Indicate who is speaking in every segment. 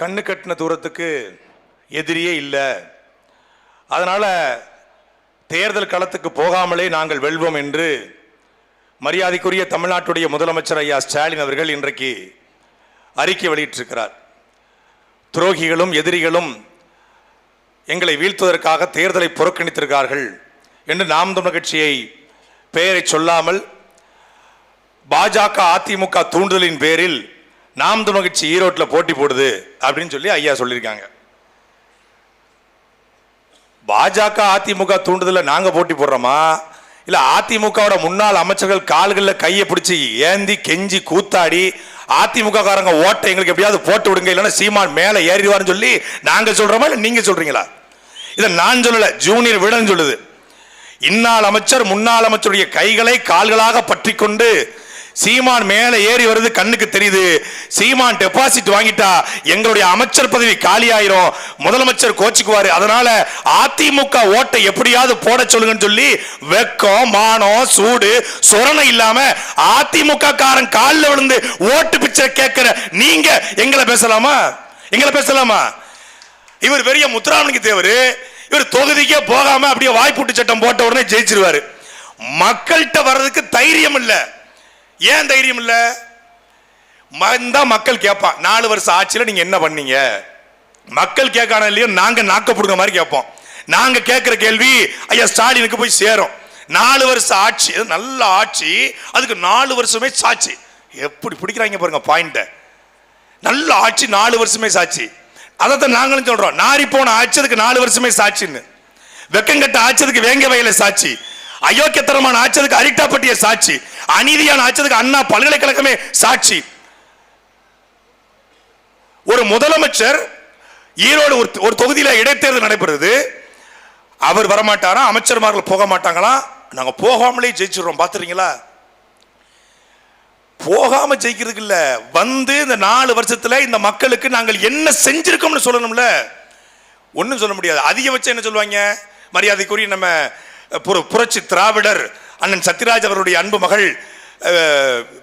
Speaker 1: கண்ணு கட்டின தூரத்துக்கு எதிரியே இல்லை. அதனால் தேர்தல் களத்துக்கு போகாமலே நாங்கள் வெல்வோம் என்று மரியாதைக்குரிய தமிழ்நாட்டுடைய முதலமைச்சர் ஐயா ஸ்டாலின் அவர்கள் இன்றைக்கு அறிக்கை வெளியிட்டிருக்கிறார். துரோகிகளும் எதிரிகளும் எங்களை வீழ்த்துவதற்காக தேர்தலை புறக்கணித்திருக்கிறார்கள் என்று நாம் தமிழ் கட்சியை பெயரை சொல்லாமல் பாஜக அதிமுக தூண்டுதலின் பேரில் நாம் துணக்கட்சி ஈரோட்டில் போட்டி போடுது அப்படின்னு சொல்லி ஐயா சொல்லியிருக்காங்க. பாஜக அதிமுக தூண்டுதல நாங்கள் போட்டி போடுறோமா? இல்லை அதிமுகவோட முன்னாள் அமைச்சர்கள் கால்களில் கையை பிடிச்சி ஏந்தி கெஞ்சி கூத்தாடி அதிமுக காரங்க ஓட்டை எங்களுக்கு எப்படியாவது போட்டு விடுங்க இல்லைன்னா சீமான் மேலே ஏறிடுவார்னு சொல்லி நாங்கள் சொல்கிறோமா இல்லை நீங்கள் சொல்கிறீங்களா இதை நான் சொல்லலை ஜூனியர் விடன் சொல்லுது. இந்நாள் அமைச்சர் முன்னாள் அமைச்சருடைய கைகளை கால்களாக பற்றி கொண்டு சீமான் மேல ஏறி வருது கண்ணுக்கு தெரியுது. சீமான் டெபாசிட் வாங்கிட்டா எங்களுடைய அமைச்சர் பதவி காலியாயிரும். முதலமைச்சர் கோச்சுக்குவாரு. அதனால அதிமுக ஓட்டை எப்படியாவது போட சொல்லுங்கன்னு சொல்லி வெக்கம் மானம் சூடு சொரணை இல்லாம அதிமுக காரன் காலில் விழுந்து ஓட்டு பிச்சை கேட்கிற நீங்க எங்களை பேசலாமா? எங்களை பேசலாமா? இவர் பெரிய முத்துராமனுக்கு தேவர். இவர் தொகுதிக்கே போகாம அப்படியே வாய்ப்பூட்டு சட்டம் போட்ட உடனே ஜெயிச்சிருவாரு. மக்கள்கிட்ட வர்றதுக்கு தைரியம் இல்லை. ஏன் தைரியம் இல்ல? வந்தா மக்கள் கேட்பான் நாலு வருஷம் ஆட்சியில் நீங்க என்ன பண்ணீங்க? மக்கள் கேட்கான இல்லையோ நாங்க நாக்க புடுங்க மாதிரி கேட்போம். நாங்க கேட்கிற கேள்வி ஐயா ஸ்டாலினுக்கு போய் சேரும். நாலு வருஷம் ஆட்சி நல்ல ஆட்சி அதுக்கு நாலு வருஷமே சாட்சி. எப்படி பிடிக்கிறாங்க பாருங்க பாயிண்ட நல்ல ஆட்சி நாலு வருஷமே சாட்சி. அதைத்தான் நாங்களும் சொல்றோம். நாரி போன ஆட்சி அதுக்கு நாலு வருஷமே சாட்சின்னு. வெக்கங்கட்ட ஆட்சியதுக்கு வேங்க வயல சாட்சி. அயோக்கியத்தனமான ஆச்சதுக்கு அரிட்டாப்பட்டிய சாட்சி அநீதியான ஆச்சதுக்கு அண்ணா பல்கலைக்கழகமே சாட்சி. ஒரு முதலமைச்சர் ஈரோடு ஒரு ஒரு தொகுதியில இடைத்தேர்தல் நடைபெறுது. அவர் வரமாட்டாரா? அமைச்சர்மார்கள் போக மாட்டாங்களா? நாங்கள் போகாமலே ஜெயிச்சிடுறோம் பார்த்துறீங்களா போகாம ஜெயிக்கிறதுக்கு இல்லை. வந்து இந்த நாலு வருஷத்துல இந்த மக்களுக்கு நாங்கள் என்ன செஞ்சிருக்கோம்னு சொல்லணும்ல. ஒன்றும் சொல்ல முடியாது. அதிகபட்சம் என்ன சொல்லுவாங்க? மரியாதைக்குரிய நம்ம புரட்சி திராவிடர் அண்ணன் சத்யராஜ் அவருடைய அன்பு மகள்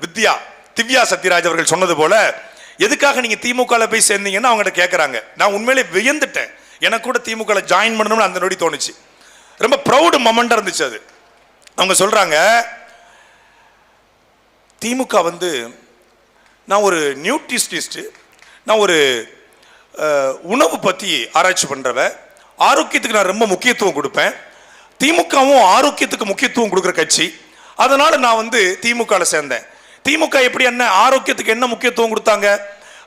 Speaker 1: வித்யா திவ்யா சத்யராஜ் அவர்கள் சொன்னது போல எதுக்காக நீங்கள் திமுகவில் போய் சேர்ந்தீங்கன்னு அவங்ககிட்ட கேட்குறாங்க நான் உண்மையிலே வியந்துட்டேன். எனக்கு கூட திமுகவில் ஜாயின் பண்ணணும்னு அந்த நொடி தோணுச்சு. ரொம்ப ப்ரௌடு மொமெண்டா இருந்துச்சு அது. அவங்க சொல்கிறாங்க திமுக வந்து நான் ஒரு நியூட்ரிஷனிஸ்ட்டு நான் ஒரு உணவு பற்றி ஆராய்ச்சி பண்ணுறவன் ஆரோக்கியத்துக்கு நான் ரொம்ப முக்கியத்துவம் கொடுப்பேன். திமுகவும் ஆரோக்கியத்துக்கு முக்கியத்துவம் கொடுக்குற கட்சி. அதனால் நான் வந்து திமுகவில் சேர்ந்தேன். திமுக எப்படி என்ன ஆரோக்கியத்துக்கு என்ன முக்கியத்துவம் கொடுத்தாங்க?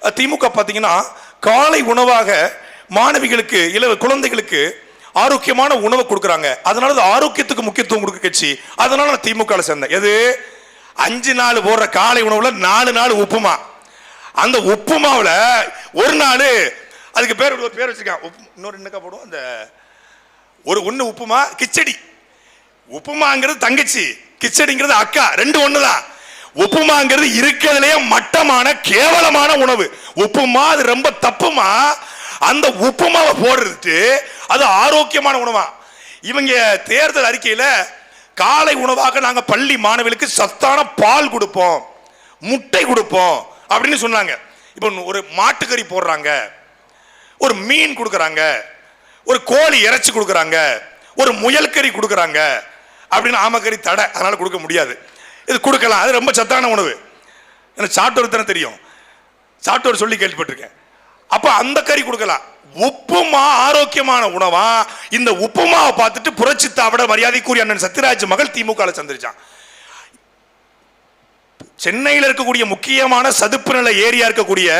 Speaker 1: திமுக பார்த்தீங்கன்னா காலை உணவாக மாணவிகளுக்கு இள குழந்தைகளுக்கு ஆரோக்கியமான உணவை கொடுக்குறாங்க. அதனால அது ஆரோக்கியத்துக்கு முக்கியத்துவம் கொடுக்க கட்சி. அதனால நான் திமுகவில் சேர்ந்தேன். எது? அஞ்சு நாள் போடுற காலை உணவுல நாலு நாள் உப்புமா. அந்த உப்புமாவில் ஒரு நாள் அதுக்கு பேர் ஒரு பேர் வச்சிருக்கான். உப்பு இன்னொரு என்னக்கா போடுவோம்? அந்த ஒரு ஒன்று உப்புமா கிச்சடி. உப்புமாங்கிறது தங்கச்சி கிச்சடிங்கிறது அக்கா ரெண்டு ஒன்று தான் உப்புமாங்கிறது இருக்கிறதுலேயே மட்டமான கேவலமான உணவு. உப்புமா அது ரொம்ப தப்புமா? அந்த உப்புமாவை போடுறதுக்கு அது ஆரோக்கியமான உணவா? இவங்க தேர்தல் அறிக்கையில் காலை உணவாக நாங்கள் பள்ளி மாணவிகளுக்கு சத்தான பால் கொடுப்போம் முட்டை கொடுப்போம் அப்படின்னு சொன்னாங்க. இப்போ ஒரு மாட்டுக்கறி போடுறாங்க ஒரு மீன் கொடுக்குறாங்க ஒரு கோழி இறைச்சி கொடுக்குறாங்க ஒரு முயல் கறி கொடுக்குறாங்க அப்படின்னு ஆமக்கறி தடை அதனால் கொடுக்க முடியாது. இது கொடுக்கலாம் அது ரொம்ப சத்தான உணவு. எனக்கு சாட்டோர் தானே தெரியும். சாட்டோர் சொல்லி கேள்விப்பட்டிருக்கேன். அப்போ அந்த கறி கொடுக்கலாம். உப்புமா ஆரோக்கியமான உணவா? இந்த உப்புமாவை பார்த்துட்டு புரட்சி தாவிட மரியாதைக்குரிய அண்ணன் சத்யராஜ் மகள் திமுக சந்திரிச்சான். சென்னையில் இருக்கக்கூடிய முக்கியமான சதுப்பு நில ஏரியா இருக்கக்கூடிய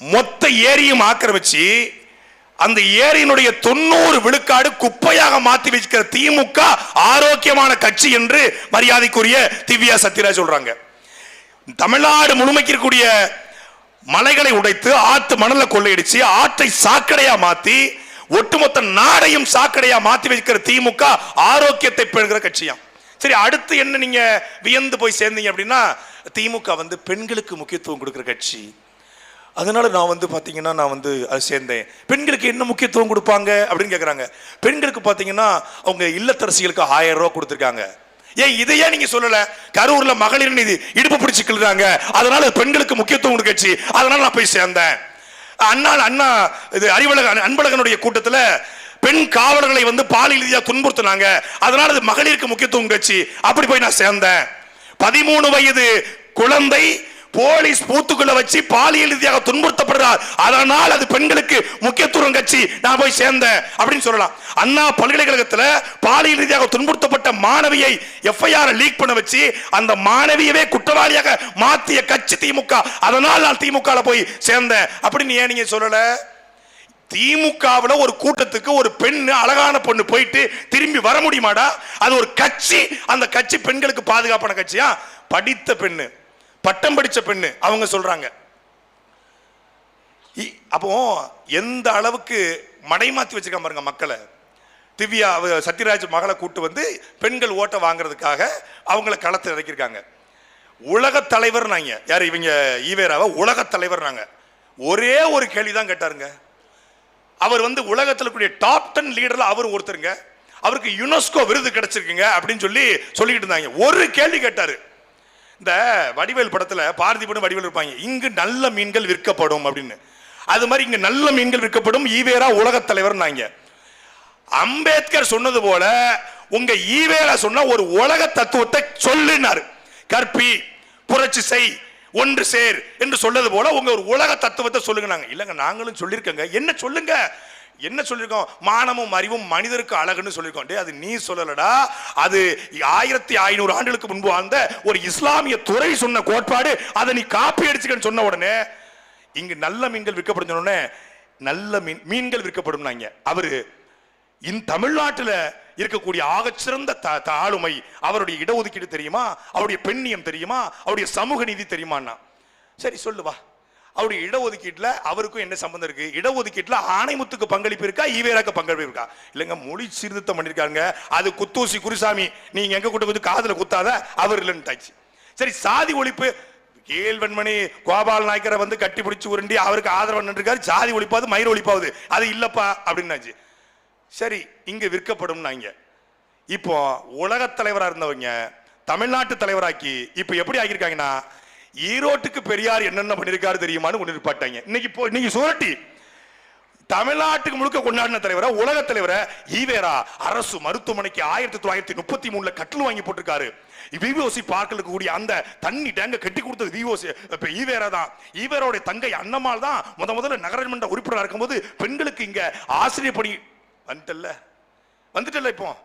Speaker 1: மொத்த ஏரியும் ஆக்கிரமிச்சு அந்த ஏரியினுடைய தொண்ணூறு விழுக்காடு குப்பையாக மாத்தி வச்சுக்கிற திமுக ஆரோக்கியமான கட்சி என்று மரியாதைக்குரிய திவ்யா சத்யராஜ் சொல்றாங்க. தமிழ்நாடு முழுமைக்கு இருக்கக்கூடிய மலைகளை உடைத்து ஆத்து மணலை கொள்ளையடிச்சு ஆற்றை சாக்கடையா மாத்தி ஒட்டுமொத்த நாடையும் சாக்கடையா மாத்தி வைக்கிற திமுக ஆரோக்கியத்தை பெறுகிற கட்சியாம். சரி அடுத்து என்ன நீங்க வியந்து போய் சேர்ந்தீங்க அப்படின்னா திமுக வந்து பெண்களுக்கு முக்கியத்துவம் கொடுக்கிற கட்சி. அதனால நான் வந்து பார்த்தீங்கன்னா நான் வந்து அது சேர்ந்தேன். பெண்களுக்கு என்ன முக்கியத்துவம் கொடுப்பாங்க அப்படின்னு கேட்குறாங்க பெண்களுக்கு பார்த்தீங்கன்னா அவங்க இல்லத்தரசிகளுக்கு ஆயிரம் ரூபா கொடுத்துருக்காங்க. ஏன் இதையே நீங்க சொல்லல. கரூர்ல மகளிர் இது இடுப்பு பிடிச்சு கிள்றாங்க. அதனால பெண்களுக்கு முக்கியத்துவம் கொடுக்கச்சு. அதனால நான் போய் சேர்ந்தேன். அண்ணா அண்ணா இது அறிவழக அன்பழகனுடைய கூட்டத்தில் பெண் காவலர்களை வந்து பாலியல் ரீதியாக துன்புறுத்தினாங்க. அதனால அது மகளிருக்கு முக்கியத்துவம் கட்சி அப்படி போய் நான் சேர்ந்தேன். பதிமூணு வயது குழந்தை போலீஸ் பூத்துக்குள்ள வச்சு பாலியல் ரீதியாக துன்புறுத்தப்படுறார். அதனால் அது பெண்களுக்கு முக்கியத்துவம் கட்சி நான் போய் சேர்ந்தேன் அப்படின்னு சொல்லலாம். அண்ணா பல்கலைக்கழகத்தில் பாலியல் ரீதியாக துன்புறுத்தப்பட்ட மாணவியை எஃப்ஐஆர் லீக் பண்ண வச்சு அந்த மாணவியவே குற்றவாளியாக மாத்திய கட்சி திமுக. அதனால் நான் திமுக போய் சேர்ந்தேன். அப்படின்னு ஏன் நீங்க சொல்லல? திமுகவில் ஒரு கூட்டத்துக்கு ஒரு பெண்ணு அழகான பொண்ணு போயிட்டு திரும்பி வர முடியுமாடா? அது ஒரு கட்சி அந்த கட்சி பெண்களுக்கு பாதுகாப்பான கட்சியா? படித்த பெண்ணு. பட்டம் படித்த பெண்ணு அவங்க சொல்கிறாங்க இ- அப்போ எந்த அளவுக்கு மடைமாத்தி வச்சுருக்கா பாருங்க மக்களை. திவ்யா சத்யராஜ் மகளை கூட்டு வந்து பெண்கள் ஓட்டை வாங்குறதுக்காக அவங்கள களத்தில் இறக்கியிருக்காங்க. உலக தலைவர் நாங்க யார்? இவங்க ஈவேராவை? உலக தலைவர் நாங்க ஒரே ஒரு கேள்வி தான் கேட்டாருங்க. அவர் வந்து உலகத்தில் கூடிய டாப் டென் லீடரில் அவர் ஒருத்தருங்க. அவருக்கு யுனெஸ்கோ விருது கிடைச்சிருக்குங்க அப்படின்னு சொல்லி சொல்லிக்கிட்டு இருந்தாங்க. ஒரு கேள்வி கேட்டார். இந்த வடிவேல் படத்தில் பார்த்திபனும் வடிவேல் இருப்பாங்க. இங்கு நல்ல மீன்கள் விற்கப்படும் அப்படின்னு. அது மாதிரி இங்கே நல்ல மீன்கள் விற்கப்படும் ஈவேரா உலகத் தலைவர் நாங்க அம்பேத்கர் சொன்னது போல உங்க ஈவேரா சொன்ன ஒரு உலக தத்துவத்தை சொல்லினார் கற்பி புரட்சி செய் ஒன்று சேர் என்று சொன்னது போல உங்க ஒரு உலக தத்துவத்தை சொல்லுங்க நாங்க. இல்லங்க நாங்களும் சொல்லியிருக்கங்க. என்ன சொல்லுங்க? என்ன சொல்லியிருக்கோம்? மானமும் அறிவும் மனிதருக்கு அழகுன்னு சொல்லியிருக்கோம். டே அது நீ சொல்லலடா. அது ஆயிரத்தி ஐநூறு ஆண்டுகளுக்கு முன்பு வாழ்ந்த ஒரு இஸ்லாமிய துறை சொன்ன கோட்பாடு அதை நீ காப்பி அடிச்சுக்கன்னு சொன்ன உடனே இங்கு நல்ல மீன்கள் விற்கப்படும் உடனே நல்ல மீன் மீன்கள் விற்கப்படும் நாங்க. அவரு இந் தமிழ்நாட்டில் இருக்கக்கூடிய ஆகச்சிறந்த த- ஆளுமை அவருடைய இடஒதுக்கீடு தெரியுமா? அவருடைய பெண்ணியம் தெரியுமா? அவருடைய சமூக நீதி தெரியுமான்னா? சரி சொல்லுவா வா இடஒதுக்கீட்டில் அவருக்கும் என்ன சம்பந்தம் இருக்கு? இடஒதுக்கீட்டில் ஆணைமுத்துக்கு பங்களிப்பு இருக்கா? ஈவேராக்கு பங்களிப்பு இருக்கா? இல்லைங்க மொழி சீர்திருத்தம் பண்ணியிருக்காங்க அது குத்தூசி குருசாமி நீங்க எங்க கூட்ட கொஞ்சம் காதுல குத்தாத அவர் இல்லைன்னு சரி சாதி ஒழிப்பு கேள்வன்மணி கோபால் நாயக்கரை வந்து கட்டி பிடிச்சி உருண்டி அவருக்கு ஆதரவு இருக்காரு சாதி ஒழிப்பாது மயிர் ஒழிப்பாவது. அது இல்லப்பா அப்படின்னாச்சு. சரி இங்க விற்கப்படும் நாங்க இப்போ உலக தலைவராக இருந்தவங்க தமிழ்நாட்டு தலைவராக்கி இப்போ எப்படி ஆகியிருக்காங்கன்னா ஈரோட்டுக்கு பெரியார் என்னென்ன பண்ணிருக்காரு தெரியுமான்னு கொண்டு பாட்டாங்க. இன்னைக்கு இப்போ இன்னைக்கு சுரட்டி. தமிழ்நாட்டுக்கு முழுக்க கொண்டாடின தலைவரை உலக தலைவரை ஈவேரா அரசு மருத்துவமனைக்கு ஆயிரத்தி தொள்ளாயிரத்தி முப்பத்தி மூணுல கட்டில் வாங்கி போட்டிருக்காரு. விவோசி பார்க்கல கூடிய அந்த தண்ணி டேங்க கட்டி கொடுத்தது விவோசி இப்ப ஈவேரா தான். ஈவேரோடைய தங்கை அண்ணம்மாள் தான் முத முதல்ல நகரமன்ற உறுப்பினராக இருக்கும்போது பெண்களுக்கு இங்க ஆசிரியர் பணி வந்துட்டல்ல. வந்துட்டல்ல இப்போ.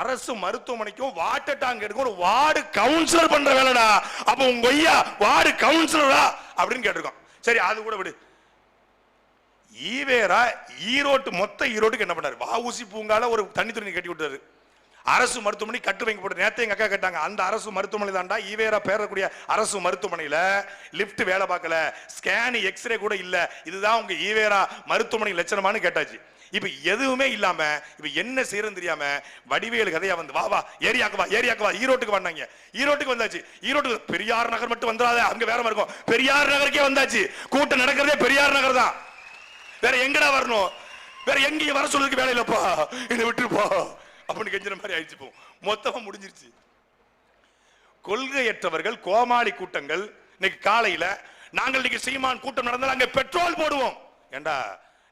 Speaker 1: அரசு மருத்துவமனைக்கும் வாட்டர் டேங்க் எடுக்கும். ஒரு வார்டு கவுன்சிலர் பண்ற வேலைடா. அப்ப உங்க ஐயா வார்டு கவுன்சிலரா அப்படின்னு கேட்டிருக்கோம் சரி அது கூட விடு. ஈவேரா ஈரோட்டு மொத்த ஈரோட்டுக்கு என்ன பண்ணாரு? வாவுசி பூங்கால ஒரு தண்ணி துணி கட்டி விட்டாரு அரசு மருத்துவமனை கட்டு வைக்க போட்டு நேத்து எங்கள் அக்கா கேட்டாங்க அந்த அரசு மருத்துவமனை தாண்டா ஈவேரா பேரக்கூடிய அரசு மருத்துவமனையில லிஃப்ட் வேலை பார்க்கல. ஸ்கேனு எக்ஸ்ரே கூட இல்ல. இதுதான் உங்க ஈவேரா மருத்துவமனை லட்சணமானு கேட்டாச்சு. இப்ப எதுவுமே இல்லாம இப்ப என்ன செய்யறதுன்னு தெரியாம வடிவேலு கதையா வந்து வா வா ஏரியாக்கு வா ஏரியாக்கு வா ஈரோட்டுக்கு வந்தாங்க ஈரோட்டுக்கு வந்தாச்சு. ஈரோட்டுக்கு பெரியார் நகர் மட்டும் வந்துடாத அங்க வேற மாதிரி இருக்கும். பெரியார் நகருக்கே வந்தாச்சு. கூட்டம் நடக்கிறதே பெரியார் நகர் தான். வேற எங்கடா வரணும்? வேற எங்கேயும் வர சொல்றதுக்கு வேலை இல்லப்பா. என்னை விட்டுருப்பா அப்படின்னு கெஞ்சின மாதிரி ஆயிடுச்சு போ மொத்தமா முடிஞ்சிருச்சு. கொள்கையற்றவர்கள் கோமாளி கூட்டங்கள் இன்னைக்கு காலையில நாங்கள் இன்னைக்கு சீமான் கூட்டம் நடந்தால் அங்க பெட்ரோல் போடுவோம். ஏண்டா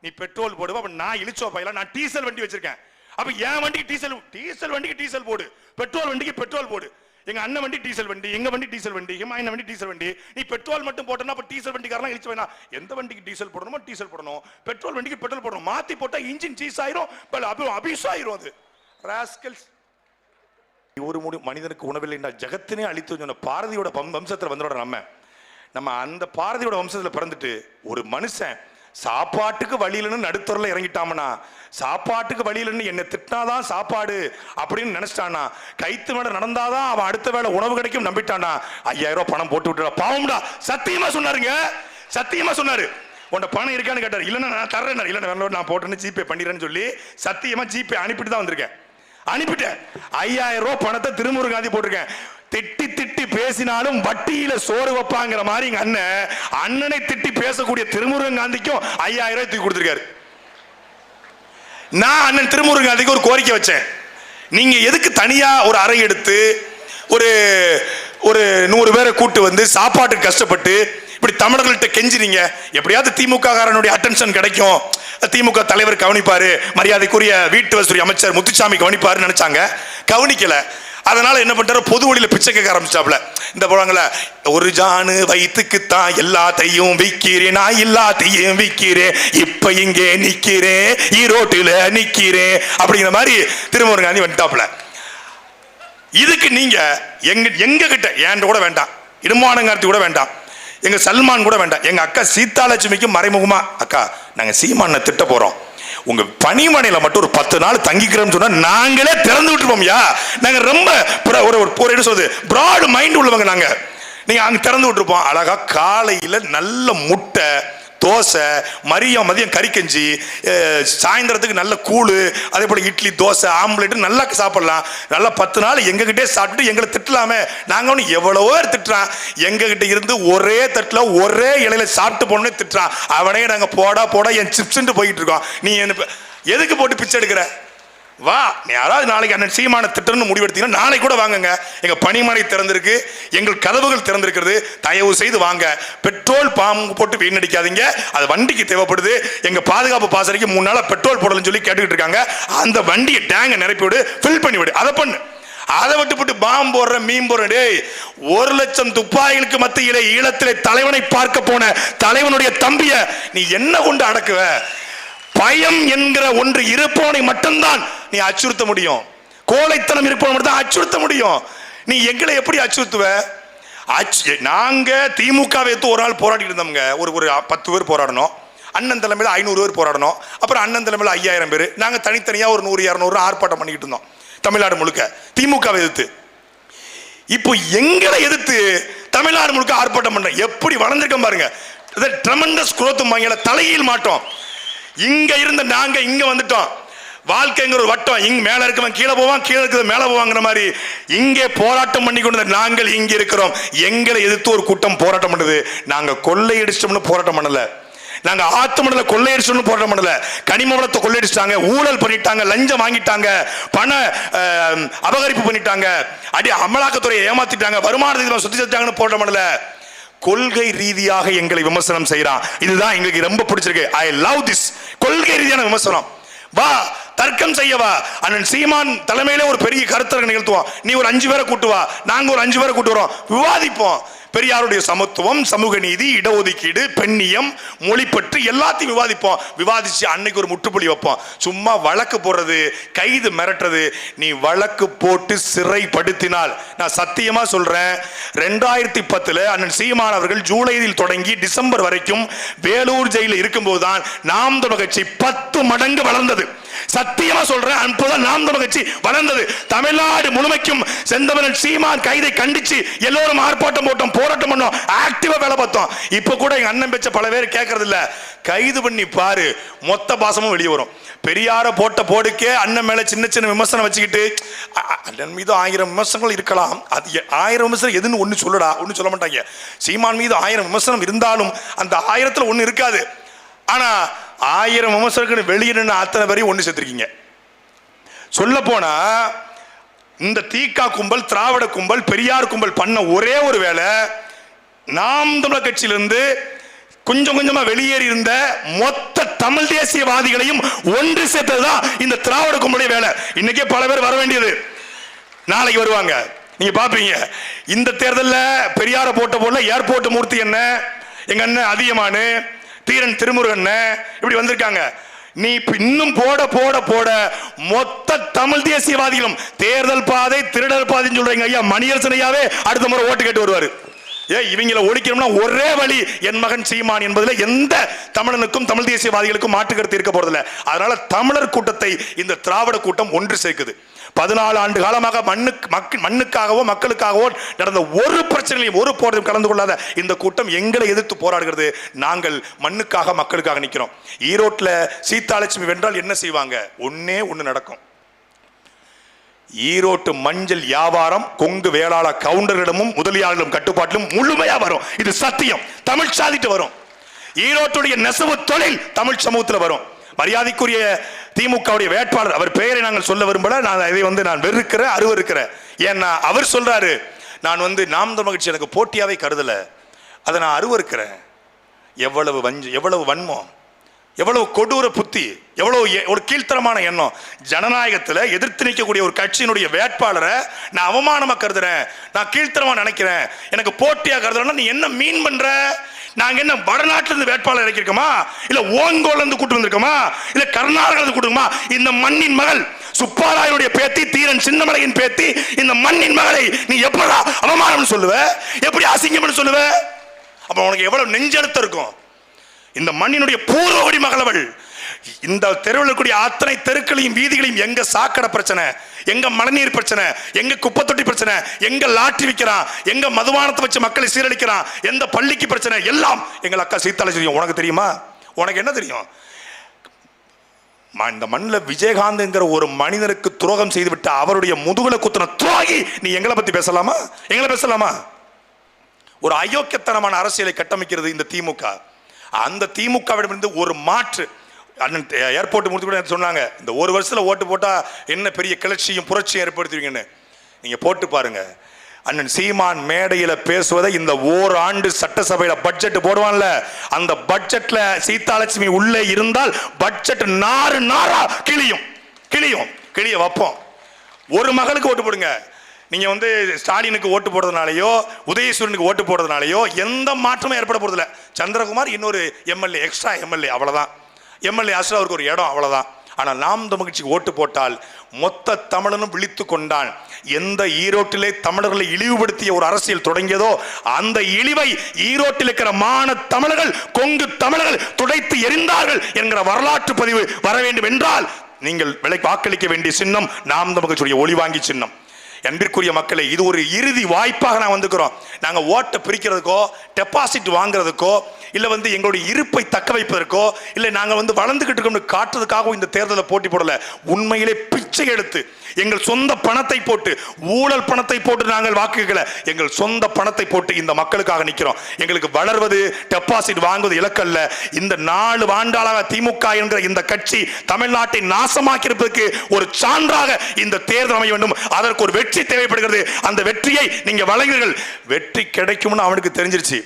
Speaker 1: நீ பெட்ரோல் போடுவ அப்ப நான் இழிச்சோ பையல நான் டீசல் வண்டி வச்சிருக்கேன். அப்ப என் வண்டிக்கு டீசல் டீசல் வண்டிக்கு டீசல் போடு. பெட்ரோல் வண்டிக்கு பெட்ரோல் போடு. எங்க அண்ணன் வண்டி டீசல் வண்டி எங்க வண்டி டீசல் வண்டி எங்க அண்ணன் வண்டி டீசல் வண்டி. நீ பெட்ரோல் மட்டும் போட்டனா அப்ப டீசல் வண்டிக்காரலாம் இழிச்சு வேணா எந்த வண்டிக்கு டீசல் போடணுமோ டீசல் போடணும். பெட்ரோல் வண்டிக்கு பெட்ரோல் போடணும். மாத்தி போட்டா இன்ஜின் சீஸ் ஆயிரும் பல அபி அபியூஸ் ஆயிரும் அது. ராஸ்கல்ஸ் ஒரு முடி மனிதனுக்கு உணவில்லை என்றால் ஜெகத்தினே அழித்து சொன்ன பாரதியோட வம்சத்தில் வந்தோட நம்ம. நம்ம அந்த பாரதியோட வம்சத்தில் பிறந்துட்டு ஒரு மனுஷன் சாப்பாட்டுக்கு வழியிலன்னு நடுத்தரில் இறங்கிட்டாமனா சாப்பாட்டுக்கு வழியிலன்னு என்னை திட்டினாதான் சாப்பாடு அப்படின்னு நினைச்சிட்டானா கைத்து மேல நடந்தாதான் அவன் அடுத்த வேலை உணவு கிடைக்கும் நம்பிட்டானா ஐயாயிரம் ரூபாய் பணம் போட்டு விட்டுறா பாவம்டா. சத்தியமா சொன்னாருங்க. சத்தியமா சொன்னாரு. உன்ட பணம் இருக்கான்னு கேட்டார். இல்லைன்னா நான் தர்றேன் இல்லை வேணாம், நான் போட்டேன்னு ஜிபே பண்ணிடுறேன்னு சொல்லி சத்தியமா ஜிபே அனுப்பிட்டு தான் வந்திருக்கேன். அனுப்பிட்டேன். ஐயாயிரம் ரூபாய் பணத்தை திருமுருகாந்தி போட்டிருக்கேன். திட்டி திட்டி பேசினாலும் வட்டியில சோறு வைப்பாங்கிற மாதிரி எங்க அண்ணன் அண்ணனை திட்டி பேசக்கூடிய திருமுருகன் காந்திக்கும் ஐயாயிரம் ரூபாய் தூக்கி கொடுத்துருக்காரு. நான் அண்ணன் திருமுருகன் காந்திக்கு ஒரு கோரிக்கை வச்சேன். நீங்க எதுக்கு தனியா ஒரு அறை எடுத்து ஒரு ஒரு நூறு பேரை கூட்டு வந்து சாப்பாட்டுக்கு கஷ்டப்பட்டு இப்படி தமிழர்கள்ட்ட கெஞ்சினீங்க? எப்படியாவது திமுக காரனுடைய அட்டென்ஷன் கிடைக்கும். திமுக தலைவர் கவனிப்பாரு. மரியாதைக்குரிய வீட்டு வசதி அமைச்சர் முத்துசாமி கவனிப்பாருன்னு நினைச்சாங்க. கவனிக்கல. அதனால என்ன பண்றாரு பொது வழியில் பிச்சை கேட்க ஆரம்பிச்சாப்ல இந்த போறாங்கள ஒரு ஜானு வயிற்றுக்குத்தான் எல்லாத்தையும் விற்கிறேன் நான் எல்லாத்தையும் விற்கிறேன் இப்போ இங்கே நிற்கிறேன் ஈரோட்டில் நிற்கிறேன் அப்படிங்கிற மாதிரி திருமூர் காந்தி வந்துட்டாப்ல இதுக்கு நீங்கள் எங்க எங்க கிட்ட ஏன் கூட வேண்டாம். இடுமானங்கார்த்தி கூட வேண்டாம். எங்கள் சல்மான் கூட வேண்டாம். எங்கள் அக்கா சீதாலட்சுமிக்கு மறைமுகமா அக்கா நாங்கள் சீமானை திட்ட போகிறோம் உங்க பனிமனையில் மட்டும் ஒரு பத்து நாள் தங்கிக்கிறோம்னு சொன்னா நாங்களே திறந்து விட்டுருப்போம்யா நாங்க ரொம்ப புற- ஒரு ஒரு- என்ன சொல்றது? பிராட் மைண்ட் உள்ளவங்க நாங்க. நீங்க அங்க திறந்து விட்டுருப்போம். அழகா காலையில நல்ல முட்டை தோசை மதியம் மதியம் கறிக்கஞ்சி அஹ், சாயந்தரத்துக்கு நல்ல கூழு அதே போல் இட்லி தோசை ஆம்லெட்டு நல்லா சாப்பிடலாம். நல்லா பத்து நாள் எங்ககிட்டே சாப்பிட்டு எங்களை திட்டலாமே. நாங்கள் ஒன்று எவ்வளவோ திட்டுறான். எங்ககிட்ட இருந்து ஒரே தட்டில் ஒரே இலையில சாப்பிட்டு போனே திட்டுறான். அவனே நாங்கள் போடா போடா என் சிப்ஸ்ன்ட்டு போயிட்டு இருக்கோம். நீ என்ன எதுக்கு போட்டு பிச்சை எடுக்கிற? வா யாராவது நாளைக்கு அண்ணன் சீமான திட்டம்னு முடிவெடுத்தீங்கன்னா நாளை கூட வாங்குங்க. எங்கள் பணிமனை திறந்திருக்கு எங்கள் கதவுகள் திறந்திருக்கிறது தயவு செய்து வாங்க. பெட்ரோல் பாம்பு போட்டு வீணடிக்காதீங்க அது வண்டிக்கு தேவைப்படுது. எங்கள் பாதுகாப்பு பாசறைக்கு மூணு நாளாக பெட்ரோல் போடலன்னு சொல்லி கேட்டுக்கிட்டு இருக்காங்க. அந்த வண்டியை டேங்கை நிரப்பி விடு ஃபில் பண்ணி விடு. அதை பண்ணு. அதை விட்டு விட்டு பாம்பு போடுற மீன் போடுற டேய் ஒரு லட்சம் துப்பாய்களுக்கு மத்தியிலே ஈழத்திலே தலைவனை பார்க்க போன தலைவனுடைய தம்பிய நீ என்ன கொண்டு அடக்குவ? பயம் என்கிற ஒன்று இருப்பவனை மட்டும்தான் நீ அச்சுறுத்த முடியும். கோழைத்தனம் இருப்பவன் மட்டும் தான் அச்சுறுத்த முடியும். நீ எங்களை எப்படி அச்சுறுத்துவ? அச்சு நாங்க திமுக வைத்து ஒரு ஆள் போராடிட்டு இருந்தோம்ங்க. ஒரு ஒரு பத்து பேர் போராடணும். அண்ணன் தலைமையில் ஐநூறு பேர் போராடணும். அப்புறம் அண்ணன் தலைமையில் ஐயாயிரம் பேர். நாங்கள் தனித்தனியாக ஒரு நூறு இரநூறு ஆர்ப்பாட்டம் பண்ணிக்கிட்டு இருந்தோம். தமிழ்நாடு முழுக்க. திமுக எதிர்த்து. இப்போ எங்களை எதிர்த்து தமிழ்நாடு முழுக்க ஆர்ப்பாட்டம் பண்றேன் எப்படி வளர்ந்துருக்க பாருங்க. ட்ரமண்டஸ் குரோத்து மங்கள தலையில் மாட்டோம் இங்க இருந்த நாங்க இங்க வந்துட்டோம். வாழ்க்கைங்கிற ஒரு வட்டம் இங்க மேல இருக்கவன் கீழே போவான் கீழே இருக்கிறது மேல போவாங்கிற மாதிரி. இங்கே போராட்டம் பண்ணி கொண்டு நாங்கள் இங்க இருக்கிறோம். எங்களை எதிர்த்து ஒரு கூட்டம் போராட்டம் பண்ணுது. நாங்க கொள்ளையடிச்சோம்னு போராட்டம் பண்ணல. நாங்க ஆத்து மணல கொள்ளையடிச்சோம்னு போராட்டம் பண்ணல. கனிம வளத்தை கொள்ளையடிச்சிட்டாங்க ஊழல் பண்ணிட்டாங்க லஞ்சம் வாங்கிட்டாங்க பண அபகரிப்பு பண்ணிட்டாங்க. அடி அமலாக்கத்துறையை ஏமாத்திட்டாங்க வருமானத்தை சுத்தி செஞ்சாங்கன்னு போராட்டம் பண்ணல. கொள்கை ரீதியாக எங்களை விமர்சனம் செய்யறான் இதுதான் எங்களுக்கு ரொம்ப பிடிச்சிருக்கு. ஐ லவ் திஸ் கொள்கை ரீதியான விமர்சனம். வா தர்க்கம் செய்ய வா. அண்ணன் சீமான் தலைமையில ஒரு பெரிய கருத்தரங்க நிகழ்த்துவோம் நீ ஒரு அஞ்சு பேரை கூட்டு வா. நாங்க ஒரு அஞ்சு பேரை கூட்டு வரோம் விவாதிப்போம். பெரியாருடைய சமத்துவம் சமூக நீதி இடஒதுக்கீடு பெண்ணியம் மொழி பற்றி எல்லாத்தையும் விவாதிப்போம். விவாதிச்சு அன்னைக்கு ஒரு முற்றுப்புள்ளி வைப்போம். சும்மா வழக்கு போடுறது கைது மிரட்டுறது நீ வழக்கு போட்டு சிறைப்படுத்தினால். நான் சத்தியமா சொல்றேன் ரெண்டாயிரத்தி பத்தில் அண்ணன் சீமான் அவர்கள் ஜூலையில் தொடங்கி டிசம்பர் வரைக்கும் வேலூர் ஜெயிலில் இருக்கும்போது தான் நாம் தமிழ் கட்சி பத்து மடங்கு வளர்ந்தது. சத்தியமா சொல்றேன் அப்போதான் நாம் தமிழ் கட்சி வளர்ந்தது. தமிழ்நாடு முழுமைக்கும் செந்தமரன் சீமான் கைதை கண்டிச்சு எல்லோரும் ஆர்ப்பாட்டம் போட்டோம் போராட்டம் பண்ணோம் ஆக்டிவா வேலை பார்த்தோம். இப்ப கூட எங்க அண்ணன் பெச்ச பல பேர் கேட்கறது இல்ல கைது பண்ணி பாரு மொத்த பாசமும் வெளியே வரும். பெரியார போட்ட போடுக்கே அண்ணன் மேல சின்ன சின்ன விமர்சனம் வச்சுக்கிட்டு அண்ணன் மீது ஆயிரம் விமர்சனங்கள் இருக்கலாம். அது ஆயிரம் விமர்சனம் எதுன்னு ஒண்ணு சொல்லுடா ஒண்ணு சொல்ல மாட்டாங்க. சீமான் மீது ஆயிரம் விமர்சனம் இருந்தாலும் அந்த ஆயிரத்துல ஒண்ணு இருக்காது. ஆனா ஆயிரம் விமர்சகர்கள் வெளியே நின்று அத்தனை பேரையும் ஒன்று சேர்த்திருக்கீங்க. சொல்ல போனா இந்த தீக்கா கும்பல் திராவிட கும்பல் பெரியார் கும்பல் பண்ண ஒரே ஒரு வேலை நாம் தமிழர் கட்சியிலிருந்து கொஞ்சம் கொஞ்சமா வெளியேறி இருந்த மொத்த தமிழ் தேசியவாதிகளையும் ஒன்று சேர்த்ததுதான் இந்த திராவிட கும்பலுடைய வேலை. இன்னைக்கே பல பேர் வர வேண்டியது. நாளைக்கு வருவாங்க. நீங்க பாப்பீங்க. இந்த தேர்தலில் பெரியார போட்ட போல ஏர்போர்ட் மூர்த்தி என்ன? எங்க அண்ணன் அதியமானு. தீரன் திருமுருகன் இப்படி வந்திருக்காங்க. நீ இன்னும் போட போட போட மொத்த தமிழ் தேசியவாதிகளும் தேர்தல் பாதை திருடர் பாதைன்னு சொல்றீங்க ஐயா மணியரசன் ஐயாவே அடுத்த முறை ஓட்டு கேட்டு வருவாரு. ஏ இவங்கள ஒழிக்கணும்னா ஒரே வழி என் மகன் சீமான் என்பதில் எந்த தமிழனுக்கும் தமிழ் தேசியவாதிகளுக்கும் மாற்று கருத்து இருக்க போறதில்லை. அதனால தமிழர் கூட்டத்தை இந்த திராவிட கூட்டம் ஒன்று சேர்க்குது. பதினாலு ஆண்டு காலமாக மண்ணுக்கு மக்கள் மண்ணுக்காகவோ மக்களுக்காகவோ நடந்த ஒரு பிரச்சனையும் ஒரு போராட்டம் கலந்து கொள்ளாத இந்த கூட்டம் எங்களை எதிர்த்து போராடுகிறது. நாங்கள் மண்ணுக்காக மக்களுக்காக நிற்கிறோம் ஈரோட்டில் சீதாலட்சுமி வென்றால் என்ன செய்வாங்க? ஒன்னே ஒன்று நடக்கும். ஈரோட்டு மஞ்சள் வியாபாரம் கொங்கு வேளாள கவுண்டர்களிடமும் முதலியாளர்களும் கட்டுப்பாட்டிலும் முழுமையா வரும். இது சத்தியம். தமிழ் சாதிட்டு வரும். ஈரோட்டுடைய நெசவு தொழில் தமிழ் சமூகத்தில் வரும். மரியாதைக்குரிய திமுகவுடைய வேட்பாளர் அவர் பெயரை நாங்கள் சொல்ல விரும்பல. நான் இதை வந்து நான் வெறுக்கிறேன் அருவருக்கிறேன். ஏன்னா அவர் சொல்றாரு நான் வந்து நாம் தமிழ் கட்சி எனக்கு போட்டியாவே கருதலை. அதை நான் அருவருக்கிறேன். எவ்வளவு வஞ்ச எவ்வளவு வன்மம் எவ்வளவு கொடூர புத்தி எவ்வளவு எ- ஒரு கீழ்த்தரமான எண்ணம். ஜனநாயகத்தில் எதிர்த்து நிற்கக்கூடிய ஒரு கட்சியினுடைய வேட்பாளரை நான் அவமானமாக கருதுறேன். நான் கீழ்த்தரமாக நினைக்கிறேன். எனக்கு போட்டியாக கருதுறேன்னா நீ என்ன மீன் பண்ற? நாங்க என்ன வடநாட்டிலிருந்து வேட்பாளர் இறக்கிருக்கோமா இல்ல ஓங்கோல்ல இருந்து கூட்டு வந்திருக்கோமா? இல்ல கர்நாடகால கூட்டுமா இந்த மண்ணின் மகள் சுப்பாராயனுடைய பேத்தி தீரன் சின்னமலையின் பேத்தி இந்த மண்ணின் மகளை நீ எப்படா அவமானம் சொல்லுவ? எப்படி அசிங்கம்னு சொல்லுவ? அப்ப உனக்கு எவ்வளவு நெஞ்செழுத்தம் இருக்கும்? இந்த மண்ணினுடைய பூர்வகுடி மகளவள். இந்த தெருவில் இருக்கக்கூடிய அத்தனை தெருக்களையும் வீதிகளையும் எங்க சாக்கடை பிரச்சனை எங்க மழைநீர் பிரச்சனை எங்க குப்பை தொட்டி பிரச்சனை எங்க லாட்டி விற்கிறான் எங்க மதுபானத்தை வச்சு மக்களை சீரழிக்கிறான் எந்த பள்ளிக்கு பிரச்சனை எல்லாம் எங்கள் அக்கா சீத்தாலை தெரியும் உனக்கு தெரியுமா? உனக்கு என்ன தெரியும்? இந்த மண்ணில் விஜயகாந்த்ங்கிற ஒரு மனிதனுக்கு துரோகம் செய்துவிட்டு அவருடைய முதுகுல குத்தின துரோகி நீ எங்களை பத்தி பேசலாமா? எங்களை பேசலாமா? ஒரு அயோக்கியத்தனமான அரசியலை கட்டமைக்கிறது இந்த திமுக. அந்த திமுகவிடமிருந்து ஒரு மாற்று. அண்ணன் ஏர்போர்ட் முடித்து கூட சொன்னாங்க இந்த ஒரு வருஷத்தில் ஓட்டு போட்டால் என்ன பெரிய கிளர்ச்சியும் புரட்சியும் ஏற்படுத்துவீங்கன்னு நீங்கள் போட்டு பாருங்கள் அண்ணன் சீமான் மேடையில் பேசுவதை இந்த ஓராண்டு சட்டசபையில் பட்ஜெட் போடுவான்ல அந்த பட்ஜெட்ல சீதாலட்சுமி உள்ளே இருந்தால் பட்ஜெட் நாறு நாரா கிளியும் கிளியும் கிளிய வைப்போம். ஒரு மகளுக்கு ஓட்டு போடுங்க. நீங்கள் வந்து ஸ்டாலினுக்கு ஓட்டு போடுறதுனாலையோ உதயசூரனுக்கு ஓட்டு போடுறதுனாலையோ எந்த மாற்றமும் ஏற்பட போகிறதில்ல சந்திரகுமார் இன்னொரு எம்எல்ஏ எக்ஸ்ட்ரா எம்எல்ஏ அவ்வளோதான் எம்எல்ஏ அஸ்ராவுக்கு ஒரு இடம் அவ்வளோதான் ஆனால் நாம் தமிழ்ச்சிக்கு ஓட்டு போட்டால் மொத்த தமிழனும் விழித்து கொண்டான். எந்த ஈரோட்டிலே தமிழர்களை இழிவுபடுத்திய ஒரு அரசியல் தொடங்கியதோ அந்த இழிவை ஈரோட்டில் இருக்கிற மான தமிழர்கள் கொங்கு தமிழர்கள் துடைத்து எரிந்தார்கள் என்கிற வரலாற்று பதிவு வர வேண்டும் என்றால் நீங்கள் விலை வாக்களிக்க வேண்டிய சின்னம் நாம் தமிழ்ச்சியுடைய ஒளிவாங்கி சின்னம். அன்பிற்குரிய மக்களே இது ஒரு இறுதி வாய்ப்பாக நான் வந்துக்கிறோம். நாங்கள் ஓட்டை பிரிக்கிறதுக்கோ டெபாசிட் வாங்குறதுக்கோ இல்லை வந்து எங்களுடைய இருப்பை தக்க வைப்பதற்கோ இல்லை நாங்கள் வந்து வளர்ந்துக்கிட்டு இருக்கோம்னு காட்டுறதுக்காகவும் இந்த தேர்தலில் போட்டி போடல. உண்மையிலே பிச்சை எடுத்து எங்கள் சொந்த பணத்தை போட்டு ஊழல் பணத்தை போட்டு நாங்கள் வாக்குகளை எங்கள் சொந்த பணத்தை போட்டு இந்த மக்களுக்காக நிற்கிறோம். எங்களுக்கு வளர்வது டெபாசிட் வாங்குவது இலக்கல்ல. இந்த நாலு ஆண்டாளாக திமுக என்கிற இந்த கட்சி தமிழ்நாட்டை நாசமாக்கியிருப்பதற்கு ஒரு சான்றாக இந்த தேர்தல் அமைய வேண்டும். அதற்கு ஒரு வெற்றி தேவைப்படுகிறது. அந்த வெற்றியை நீங்க வழங்குங்கள் வெற்றி கிடைக்கும்னு அவனுக்கு தெரிஞ்சிருச்சு.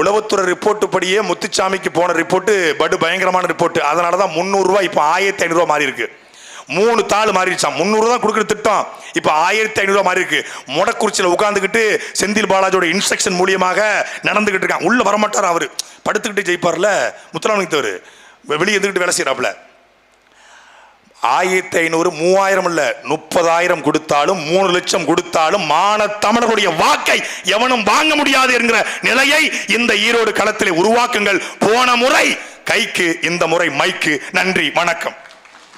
Speaker 1: உளவுத்துறை ரிப்போர்ட் படியே முத்துச்சாமிக்கு போன ரிப்போர்ட் படு பயங்கரமான ரிப்போர்ட் அதனால தான் முந்நூறுரூவா இப்போ ஆயிரத்தி ஐநூறுரூவா மாறி இருக்குது மூணு தாள் மாறிடுச்சான் முந்நூறு தான் கொடுக்குற திட்டம். இப்போ ஆயிரத்தி ஐநூறுரூவா மாறி இருக்கு முடக்குறிச்சியில் உட்காந்துக்கிட்டு செந்தில் பாலாஜியோட இன்ஸ்ட்ரக்ஷன் மூலியமாக நடந்துகிட்டு இருக்கான் உள்ள வரமாட்டார் அவர்? படுத்துக்கிட்டு ஜெயிப்பார்ல? முத்துராமலிங்க தவிர வெளியே இருந்துக்கிட்டு வேலை செய்யறாப்ல ஆயிரத்தி ஐநூறு மூவாயிரம் இல்ல முப்பதாயிரம் கொடுத்தாலும் மூணு லட்சம் கொடுத்தாலும் மான தமிழருடைய வாக்கை எவனும் வாங்க முடியாது என்கிற நிலையை இந்த ஈரோடு களத்திலே உருவாக்குங்கள். போன முறை கைக்கு இந்த முறை மைக்கு நன்றி வணக்கம்.